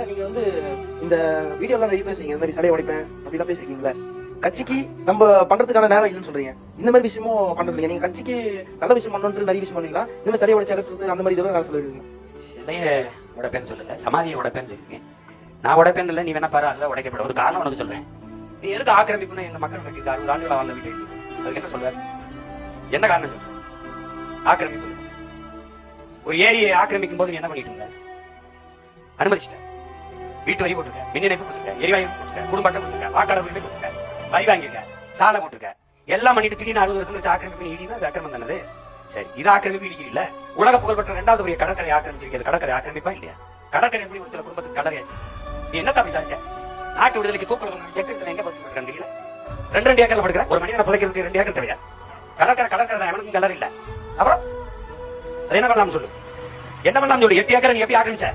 இல்ல, நீங்க வந்து இந்த வீடியோலாம் நிறைய பேசுறீங்க. இந்த மாதிரி சிலையை உடைப்பேன் அப்படிலாம் பேசிருக்கீங்களா கட்சிக்கு நம்ம பண்றதுக்கான நேரம் இல்லைன்னு சொல்றீங்க. இந்த மாதிரி விஷயமும் பண்றது இல்லைங்க நீங்க கட்சிக்கு நல்ல விஷயம் பண்ணணும்னு நிறைய விஷயம் பண்ணீங்களா? இந்த மாதிரி சிலையை உடைச்சு அகற்றுறது அந்த மாதிரி இதெல்லாம் நான் சொல்லிருக்கீங்க சிலைய உடைப்பேன்னு சொல்லல சமாதியை உடைப்பேன்னு சொல்லிருக்கேன் நான் உடைப்பேன் இல்லை நீ வேணா பாரு அதுதான் உடைக்கப்பட ஒரு காரணம் உனக்கு சொல்றேன். நீ எதுக்கு ஆக்கிரமிப்புன்னு எங்க மக்கள் இருக்கு அறுபது ஆண்டுகளா வாழ்ந்த வீடு அதுக்கு என்ன சொல்ற என்ன காரணம் சொல்ற ஆக்கிரமிப்பு. ஒரு ஏரியை ஆக்கிரமிக்கும் போது நீ என்ன பண்ணிட்டு இருந்த? அனுமதிச்சிட்ட. வீட்டு வரி போட்டிருக்க மின் இணைப்பு போட்டிருக்க எரிவாயு போட்டிருக்க குடும்பத்தை அட்டை வாக்காளர் உரிமை போட்டிருக்க வரி வாங்கியிருக்க சாலை போட்டிருக்க எல்லாம் பண்ணிட்டு திடீர்னு அறுபது வருஷம் கழிச்சு ஆக்கிரமிப்பு இடினா அது அக்கிரமம் தானது சரி இது ஆக்கிரமிப்பு இடிக்கிறீல்ல உலக புகழ்பெற்ற இரண்டாவது உரிய கடற்கரை ஆக்கிரமிச்சிருக்கிறது கடற்கரை ஆக்கிரமிப்பா இல்லையா? கடற்கரை எப்படி ஒரு சில குடும்பத்துக்கு கடற்கரையாச்சு நீ என்ன தப்பி சாச்ச நாட்டு விடுதலைக்கு தூக்குறது செக்கு எங்க பத்தி தெரியல. ரெண்டு ரெண்டு ஏக்கர்ல படுக்கிற ஒரு மனிதனை புதைக்கிறதுக்கு ரெண்டு ஏக்கர் தேவையா? கடற்கரை கடற்கரை தான் எவனுக்கும் கலர் இல்ல. அப்புறம்? அது என்ன பண்ணலாம் சொல்லு? என்ன பண்ணலாம் சொல்லு? எட்டு ஏக்கரை நீ எப்படி ஆக்கிரமிச்ச?